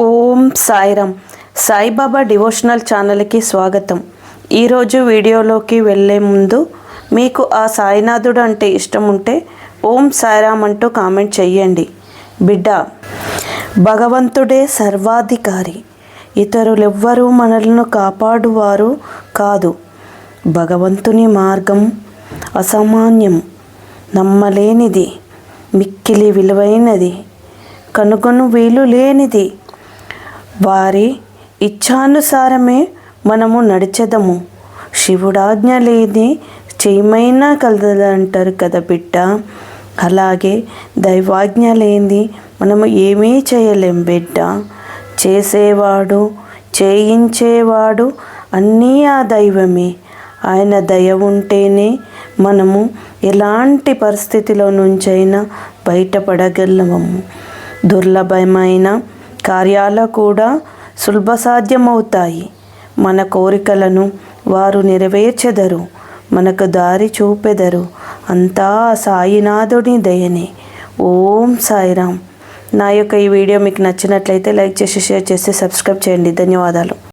ఓం Sairam. Saibaba devotional ఛానల్కి స్వాగతం. ఈరోజు వీడియోలోకి వెళ్ళే ముందు మీకు ఆ సాయినాథుడు అంటే ఇష్టం ఉంటే ఓం సాయిరామ్ అంటూ కామెంట్ చెయ్యండి. బిడ్డ భగవంతుడే సర్వాధికారి. ఇతరులెవ్వరూ మనలను కాపాడువారు కాదు. భగవంతుని మార్గం అసామాన్యం నమ్మలేనిది మిక్కిలి విలువైనది కనుగొను వీలు లేనిది. వారి ఇచ్ఛానుసారమే మనము నడిచెదము. శివుడాజ్ఞ లేని చేయమైనా కలదంటారు కదా బిడ్డ. అలాగే దైవాజ్ఞ లేని మనము ఏమీ చేయలేం బిడ్డ. చేసేవాడు చేయించేవాడు అన్నీ ఆ దైవమే. ఆయన దయ ఉంటేనే మనము ఎలాంటి పరిస్థితిలో నుంచైనా బయటపడగలము దుర్లభమైన కార్యాలు కూడా సులభ సాధ్యమవుతాయి మన కోరికలను వారు నెరవేర్చెదరు మనకు దారి చూపెదరు. అంతా సాయినాథుని దయనే. ఓం సాయిరామ్. నా యొక్క ఈ వీడియో మీకు నచ్చినట్లయితే లైక్ చేసి షేర్ చేసి సబ్స్క్రైబ్ చేయండి. ధన్యవాదాలు.